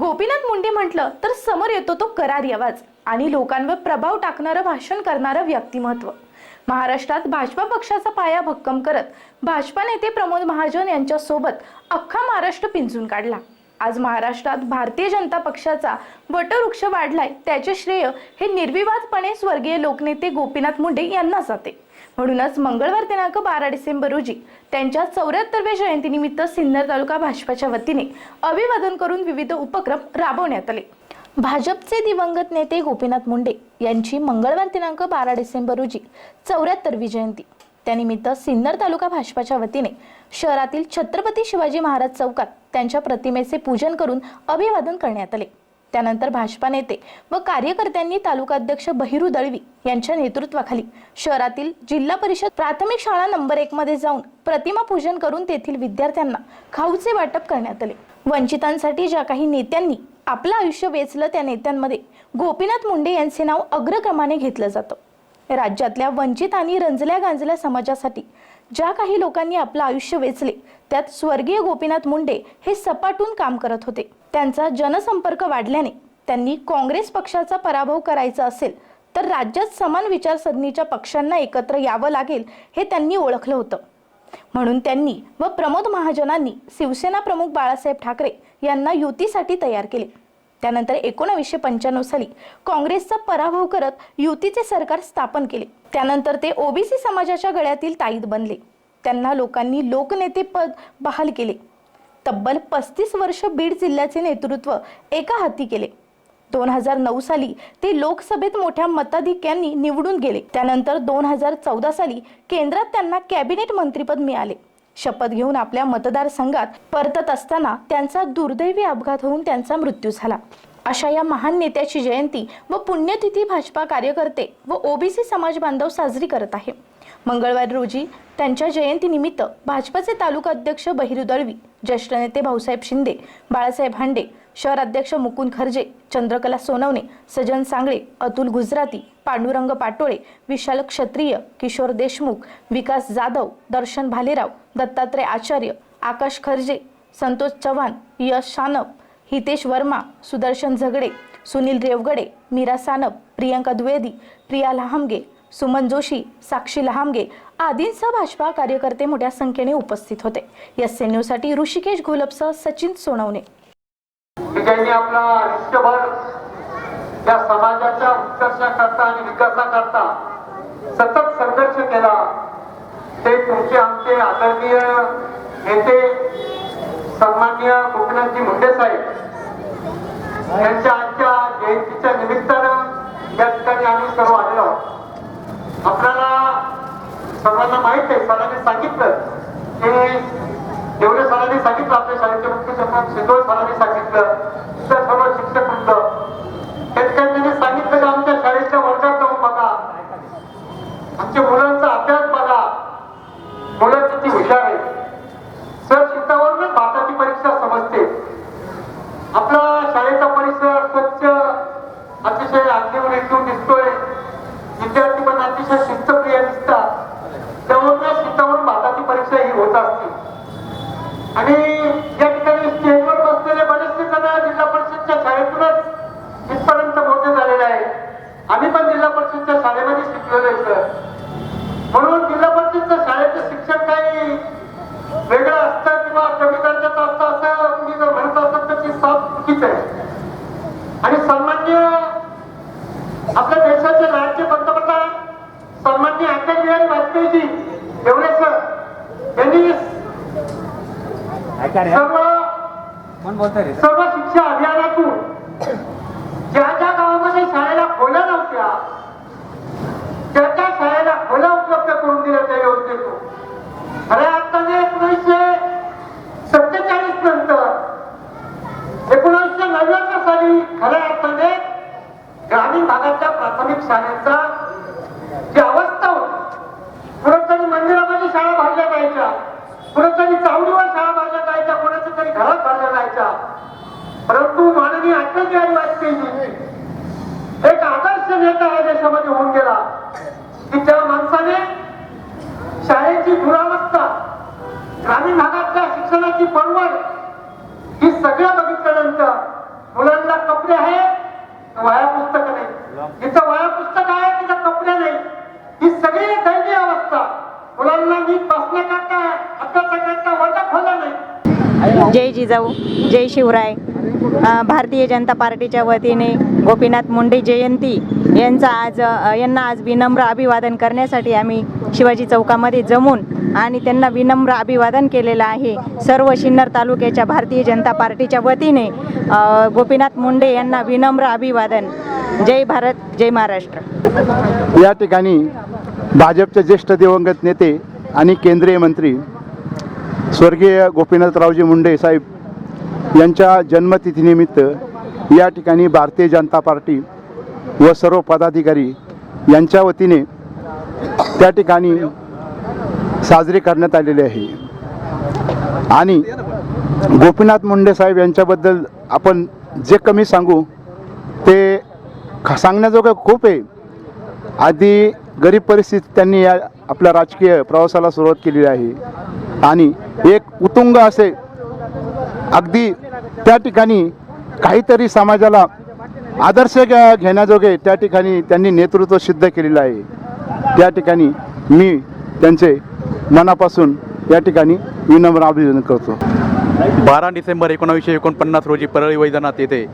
गोपीनाथ मुंडे म्हटलं तर समोर येतो तो करारी आवाज आणि लोकांवर प्रभाव टाकणारं भाषण करणारं व्यक्तिमत्व. महाराष्ट्रात भाजपा पक्षाचा पाया भक्कम करत भाजपा नेते प्रमोद महाजन यांच्यासोबत अख्खा महाराष्ट्र पिंजून काढला. आज महाराष्ट्रात भारतीय जनता पक्षाचा वटवृक्ष वाढलाय. त्याचे श्रेय हे निर्विवादपणे स्वर्गीय लोकनेते गोपीनाथ मुंडे यांना जाते. म्हणूनच मंगळवार दिनांक बारा डिसेंबर रोजी त्यांच्या चौऱ्याहत्तरव्या जयंतीनिमित्त सिन्नर तालुका भाजपाच्या वतीने अभिवादन करून विविध उपक्रम राबवण्यात आले. भाजपचे दिवंगत नेते गोपीनाथ मुंडे यांची मंगळवार दिनांक बारा डिसेंबर रोजी चौऱ्याहत्तरवी जयंती. त्यानिमित्त सिन्नर तालुका भाजपाच्या वतीने शहरातील छत्रपती शिवाजी महाराज चौकात त्यांच्या प्रतिमेचे पूजन करून अभिवादन करण्यात आले. त्यानंतर भाजपा नेते व कार्यकर्त्यांनी तालुकाध्यक्ष बहिरू दळवी यांच्या नेतृत्वाखाली शहरातील जिल्हा परिषद प्राथमिक शाळा नंबर एक मध्ये जाऊन प्रतिमा पूजन करून तेथील विद्यार्थ्यांना खाऊचे वाटप करण्यात आले. वंचितांसाठी ज्या काही नेत्यांनी आपलं आयुष्य वेचलं त्या नेत्यांमध्ये गोपीनाथ मुंडे यांचे नाव अग्रक्रमाने घेतलं जातं. राज्यातल्या वंचित आणि रंजल्या गांजल्या समाजासाठी ज्या काही लोकांनी आपलं आयुष्य वेचले त्यात स्वर्गीय गोपीनाथ मुंडे हे सपाटून काम करत होते. त्यांचा जनसंपर्क वाढल्याने त्यांनी काँग्रेस पक्षाचा पराभव करायचा असेल तर राज्यात समान विचारसरणीच्या पक्षांना एकत्र यावं लागेल हे त्यांनी ओळखलं होतं. म्हणून त्यांनी व प्रमोद महाजनांनी शिवसेना प्रमुख बाळासाहेब ठाकरे यांना युतीसाठी तयार केले. त्यानंतर एकोणावीसशे पंच्याण्णव साली काँग्रेसचा पराभव करत युतीचे सरकार स्थापन केले. त्यानंतर ते ओबीसी समाजाच्या गळ्यातील ताईत बनले. त्यांना लोकांनी लोकनेते पद बहाल केले. तब्बल पस्तीस वर्ष बीड जिल्ह्याचे नेतृत्व एका हाती केले. दोन हजार नऊ साली ते लोकसभेत मोठ्या मताधिक्यांनी निवडून गेले. त्यानंतर दोन हजार चौदा साली केंद्रात त्यांना कॅबिनेट मंत्रीपद मिळाले. शपथ घेऊन आपल्या मतदारसंघात परतत असताना त्यांचा दुर्दैवी अपघात होऊन त्यांचा मृत्यू झाला. अशा या महान नेत्याची जयंती व पुण्यतिथी भाजपा कार्यकर्ते व ओबीसी समाज बांधव साजरी करत आहे. मंगळवारी रोजी त्यांच्या जयंतीनिमित्त भाजपाचे तालुका अध्यक्ष बहिरू दळवी ज्येष्ठ नेते भाऊसाहेब शिंदे बाळासाहेब हांडे शहर अध्यक्ष मुकुंद खर्जे चंद्रकला सोनवणे सजन सांगळे अतुल गुजराती पांडुरंग पाटोळे विशाल क्षत्रिय किशोर देशमुख विकास जाधव दर्शन भालेराव दत्तात्रय आचार्य आकाश खर्जे संतोष चव्हाण यश शानप हितेश वर्मा सुदर्शन झगडे सुनील रेवगडे मीरा सानप प्रियंका द्विवेदी प्रिया लहामगे सुमन जोशी साक्षी लहामगे आदींसह भाजपा कार्यकर्ते मोठ्या संख्येने उपस्थित होते. एस एन न्यूजसाठी ऋषिकेश घोलपसह सचिन सोनवणे. त्यांनी ज्यांनी आपला आयुष्यभर या समाजाच्या उत्कर्षाकरता आणि विकासाकरता सतत संघर्ष केला. ते तुमचे आमचे आदरणीय नेते सन्माननीय गोपीनाथजी मुंडे साहेब यांच्या आजच्या जयंतीच्या निमित्तानं या ठिकाणी आम्ही सर्व आलेलो आहोत. आपल्याला सर्वांना माहीत आहे सरांनी सांगितलं की एवढे सरांनी सांगितलं आपल्या शाळेचे मुख्य शिंदोळ सरांनी सांगितलं. सर्व शिक्षक वृंद त्या ठिकाणी त्यांनी सांगितलं की आमच्या शाळेच्या वर्गात जाऊन बघा आमच्या मुलांचा अभ्यास बघा मुलं किती हुशार आहे सर शिकतावरूनच भारताची परीक्षा समजते आपला शाळेचा परिसर स्वच्छ अतिशय अगदीवर एकदम दिसतोय विद्यार्थी पण अतिशय शिस्तप्रिय दिसतात त्यावरून शिकतावरून भारताची परीक्षा ही होत असते आणि या ठिकाणी स्टेजवर बसलेले बरेचसे जण जिल्हा परिषदच्या शाळेतूनच इथपर्यंत मोठे झालेले आहे आम्ही पण जिल्हा परिषदच्या शाळेमध्ये शिकलेलो आहे सर म्हणून जिल्हा परिषदच्या शाळेचं शिक्षण काही वेगळं असतं किंवा कमी दर्जाचं असतं असं तुम्ही जर म्हणत असाल तर ती साफ चुकीच आहे. आणि सन्मान्य आपल्या देशाचे राज्य पंतप्रधान सन्मान्य अटल बिहारी वाजपेयीजी एवढे सर यांनी सर्व सर्व शिक्षा बरोबर हे सगळं बघितल्यानंतर मुलांना कपडे आहे वाया पुस्तक नाही? तिचं वाया पुस्तक आहे तिचं कपडे नाही. ही सगळी दैनीय अवस्था. मुलांना मी पासन करता बसण्याकरता अभ्यासाकरता वाटा खोला नाही. जय जिजाऊ जय शिवराय. भारतीय जनता पार्टीच्या वतीने गोपीनाथ मुंडे जयंती यांचा आज यांना आज विनम्र अभिवादन करण्यासाठी आम्ही शिवाजी चौकामध्ये जमून आणि त्यांना विनम्र अभिवादन केलेलं आहे. सर्व सिन्नर तालुक्याच्या भारतीय जनता पार्टीच्या वतीने गोपीनाथ मुंडे यांना विनम्र अभिवादन. जय भारत जय महाराष्ट्र. या ठिकाणी भाजपचे ज्येष्ठ दिवंगत नेते आणि केंद्रीय मंत्री स्वर्गीय गोपीनाथरावजी मुंडे साहेब यांच्या जन्मतिथीनिमित्त या ठिकाणी भारतीय जनता पार्टी व सर्व पदाधिकारी यांच्या वतीने त्या ठिकाणी साजरी करण्यात आलेली आहे. आणि गोपीनाथ मुंडे साहेब यांच्याबद्दल आपण जे कमी सांगू ते सांगण्याजोगं खूप आहे. आधी गरीब परिस्थितीत त्यांनी या आपल्या राजकीय प्रवासाला सुरुवात केलेली आहे. आणि एक उतुंग असे अगदी त्या ठिकाणी काहीतरी समाजाला आदर्श घ्या- घेण्याजोगे त्या ठिकाणी त्यांनी नेतृत्व सिद्ध केलेलं आहे. त्या ठिकाणी मी त्यांचे मनापासून या ठिकाणी विनम्र अभिनंदन करतो. बारा डिसेंबर एकोणावीसशे एकोणपन्नास रोजी परळी वैजनाथ येथे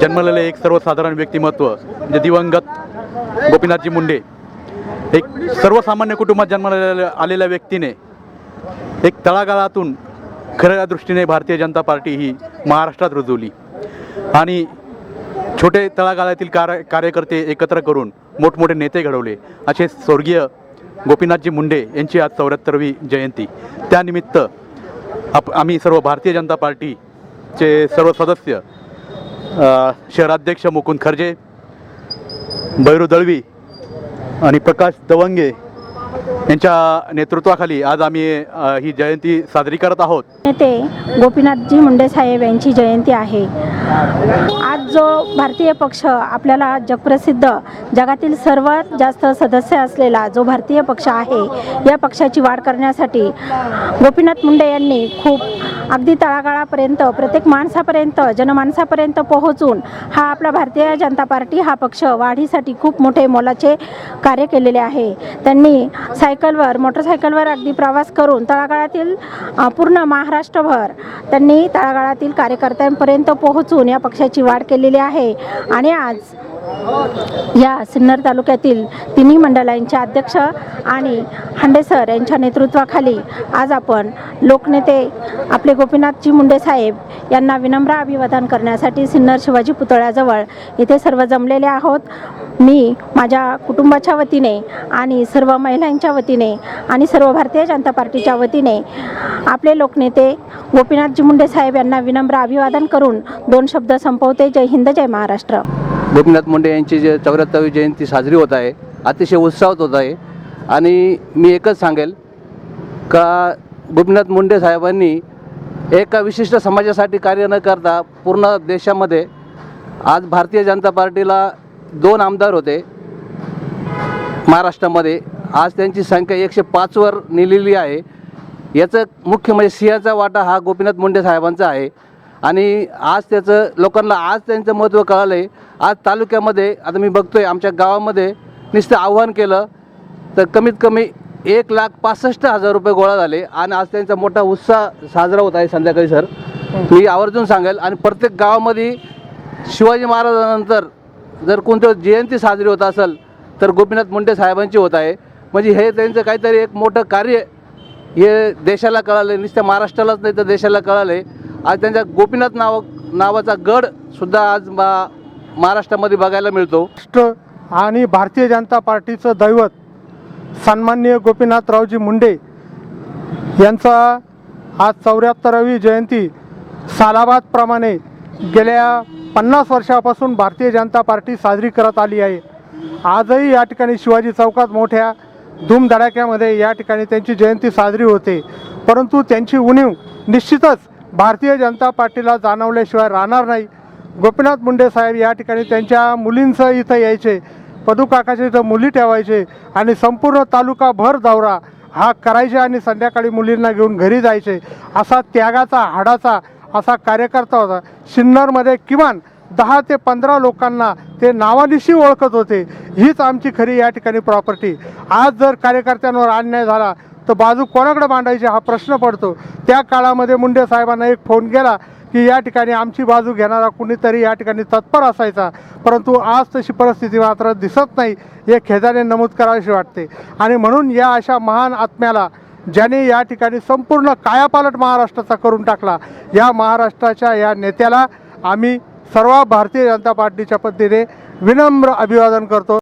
जन्मलेले एक सर्वसाधारण व्यक्तिमत्व म्हणजे दिवंगत गोपीनाथजी मुंडे एक सर्वसामान्य कुटुंबात जन्मलेल्या आलेल्या व्यक्तीने एक तळागाळातून खऱ्या दृष्टीने भारतीय जनता पार्टी ही महाराष्ट्रात रुजवली. आणि छोटे तळागाळातील कार्य कार्यकर्ते एकत्र करून मोठमोठे नेते घडवले. असे स्वर्गीय गोपीनाथजी मुंडे यांची आज चौऱ्याहत्तरवी जयंती. त्यानिमित्त आप आम्ही सर्व भारतीय जनता पार्टीचे सर्व सदस्य शहराध्यक्ष मुकुंद खर्जे भैरू दळवी आणि प्रकाश दवंगे यांच्या नेतृत्वाखाली आज आम्ही ही जयंती साजरी करत आहोत. नेते गोपीनाथजी मुंडे साहेब यांची जयंती आहे. आज जो भारतीय पक्ष आपल्याला जगप्रसिद्ध जगातील सर्वात जास्त सदस्य असलेला जो भारतीय पक्ष आहे या पक्षाची वाढ करण्यासाठी गोपीनाथ मुंडे यांनी खूप अगदी तळागाळापर्यंत प्रत्येक माणसापर्यंत जनमानसापर्यंत पोहोचून हा आपला भारतीय जनता पार्टी हा पक्ष वाढीसाठी खूप मोठे मोलाचे कार्य केलेले आहे. त्यांनी सायकलवर मोटरसायकलवर अगदी प्रवास करून तळागाळातील पूर्ण महाराष्ट्रभर त्यांनी तळागाळातील कार्यकर्त्यांपर्यंत पोहोचून या पक्षाची वाढ केलेली आहे. आणि आज या सिन्नर तालुक्यातील तिन्ही मंडळांचे अध्यक्ष आणि हांडेसर यांच्या नेतृत्वाखाली आज आपण लोकनेते आपले गोपीनाथजी मुंडे साहेब यांना विनम्र अभिवादन करण्यासाठी सिन्नर शिवाजी पुतळ्याजवळ इथे सर्व जमलेले आहोत. मी माझ्या कुटुंबाच्या वतीने आणि सर्व महिलांच्या वतीने आणि सर्व भारतीय जनता पार्टीच्या वतीने आपले लोकनेते गोपीनाथजी मुंडे साहेब यांना विनम्र अभिवादन करून दोन शब्द संपवते. जय हिंद जय महाराष्ट्र. गोपीनाथ मुंडे यांची जे चौऱ्याहत्तरावी जयंती साजरी होत आहे अतिशय उत्साहात होत आहे. आणि मी एकच सांगेल का गोपीनाथ मुंडे साहेबांनी एका विशिष्ट समाजासाठी कार्य न करता पूर्ण देशामध्ये आज भारतीय जनता पार्टीला दोन आमदार होते महाराष्ट्रामध्ये. आज त्यांची संख्या एकशे पाचवर नेलेली आहे. याचं मुख्य म्हणजे सिंहाचा वाटा हा गोपीनाथ मुंडे साहेबांचा आहे. आणि आज त्याचं लोकांना आज त्यांचं महत्त्व कळालं आहे आज तालुक्यामध्ये आता मी बघतोय आमच्या गावामध्ये नुसतं आव्हान केलं तर कमीत कमी एक लाख पासष्ट हजार रुपये गोळा झाले आणि आज त्यांचा मोठा उत्साह साजरा होत आहे संध्याकाळी सर. मी आवर्जून सांगेल आणि प्रत्येक गावामध्ये शिवाजी महाराजांनंतर जर कोणतं जयंती साजरी होत असेल तर गोपीनाथ मुंडे साहेबांची होत आहे. म्हणजे हे त्यांचं काहीतरी एक मोठं कार्य हे देशाला कळालं नुसत्या महाराष्ट्रालाच नाही तर देशाला कळालं आहे आज त्यांच्या गोपीनाथ नाव नावाचा गडसुद्धा आज मा महाराष्ट्रामध्ये बघायला मिळतो. महाराष्ट्र आणि भारतीय जनता पार्टीचं दैवत सन्माननीय गोपीनाथरावजी मुंडे यांचा आज चौऱ्याहत्तरावी जयंती सालाबादप्रमाणे गेल्या पन्नास वर्षापासून भारतीय जनता पार्टी साजरी करत आली आहे. आजही या ठिकाणी शिवाजी चौकात मोठ्या धूमधडाक्यामध्ये या ठिकाणी त्यांची जयंती साजरी होते. परंतु त्यांची उणीव निश्चितच भारतीय जनता पार्टीला जाणवल्याशिवाय राहणार नाही. गोपीनाथ मुंडे साहेब या ठिकाणी त्यांच्या मुलींचं इथं यायचे. पदुकाकाच्या इथं मुली ठेवायचे आणि संपूर्ण तालुका भर दौरा हा करायचे आणि संध्याकाळी मुलींना घेऊन घरी जायचे. असा त्यागाचा हाडाचा असा कार्यकर्ता होता. सिन्नरमध्ये किमान दहा ते पंधरा लोकांना ते नावानिशी ओळखत होते. हीच आमची खरी या ठिकाणी प्रॉपर्टी. आज जर कार्यकर्त्यांवर अन्याय झाला तर बाजू कोणाकडे मांडायची हा प्रश्न पडतो. त्या काळामध्ये मुंडे साहेबांना एक फोन केला की या ठिकाणी आमची बाजू घेणारा कुणीतरी या ठिकाणी तत्पर असायचा. परंतु आज तशी परिस्थिती मात्र दिसत नाही. हे खेदाने नमूद करावीशी वाटते. आणि म्हणून या अशा महान आत्म्याला ज्याने या ठिकाणी संपूर्ण कायापालट महाराष्ट्राचा करून टाकला या महाराष्ट्राच्या या नेत्याला आम्ही सर्व भारतीय जनता पार्टीच्या पद्धतीने विनम्र अभिवादन करतो.